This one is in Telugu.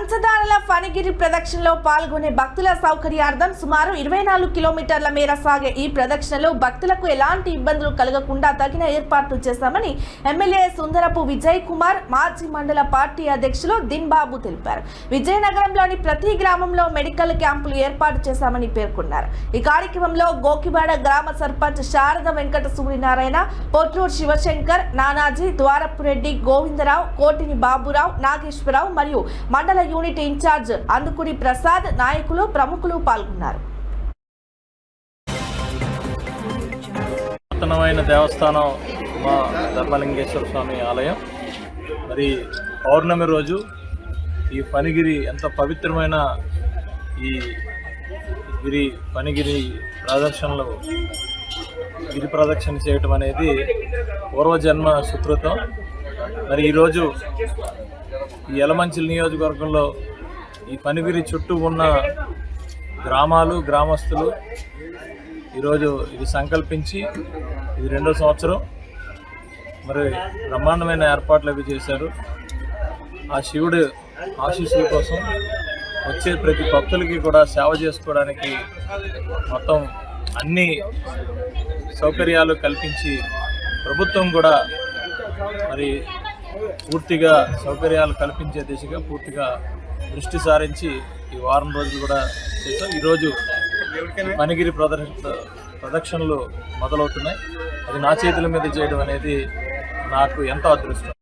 పంచదారల ఫణిగిరి ప్రదక్షిణలో పాల్గొనే భక్తుల సౌకర్యార్థం సుమారు ఇరవై నాలుగు కిలోమీటర్ల మేర సాగే ఈ ప్రదక్షిణలో భక్తులకు ఎలాంటి ఇబ్బందులు కలగకుండా తగిన ఏర్పాట్లు చేశామని ఎమ్మెల్యే సుందరపు విజయ్ కుమార్ మాజీ మండల పార్టీ అధ్యక్షులు దిన్బాబు తెలిపారు. విజయనగరంలోని ప్రతి గ్రామంలో మెడికల్ క్యాంపులు ఏర్పాటు చేశామని పేర్కొన్నారు. ఈ కార్యక్రమంలో గోకివాడ గ్రామ సర్పంచ్ శారద వెంకట సూర్యనారాయణ పొట్లూరు శివశంకర్ నానాజీ ద్వారపురెడ్డి గోవిందరావు కోటిని బాబురావు నాగేశ్వరరావు మరియు మండల యూనిట్ ఇన్ఛార్జ్ అందుకుడి ప్రసాద్ నాయకులు ప్రముఖులు పాల్గొన్నారు. పురాతనమైన దేవస్థానం మా ధర్మలింగేశ్వర స్వామి ఆలయం. మరి పౌర్ణమి రోజు ఈ పనిగిరి ఎంత పవిత్రమైన ఈ గిరి పనిగిరి ప్రదర్శనలు గిరి ప్రదక్షిణ చేయటం అనేది పూర్వజన్మ సుకృతం. మరి ఈరోజు ఈ ఎలమంచిల నియోజకవర్గంలో ఈ పనిగిరి చుట్టూ ఉన్న గ్రామాలు గ్రామస్తులు ఈరోజు ఇది సంకల్పించి ఇది రెండో సంవత్సరం. మరి బ్రహ్మాండమైన ఏర్పాట్లు అవి చేశారు. ఆ శివుడు ఆశీస్సుల కోసం వచ్చే ప్రతి భక్తులకి కూడా సేవ చేసుకోవడానికి మొత్తం అన్ని సౌకర్యాలు కల్పించి ప్రభుత్వం కూడా మరి పూర్తిగా సౌకర్యాలు కల్పించే దిశగా పూర్తిగా దృష్టి సారించి ఈ వారం రోజులు కూడా చేశాం. ఈరోజు పనిగిరి ప్రదర్శ ప్రదక్షిణలు మొదలవుతున్నాయి. అది నా చేతుల మీద చేయడం అనేది నాకు ఎంతో అదృష్టం.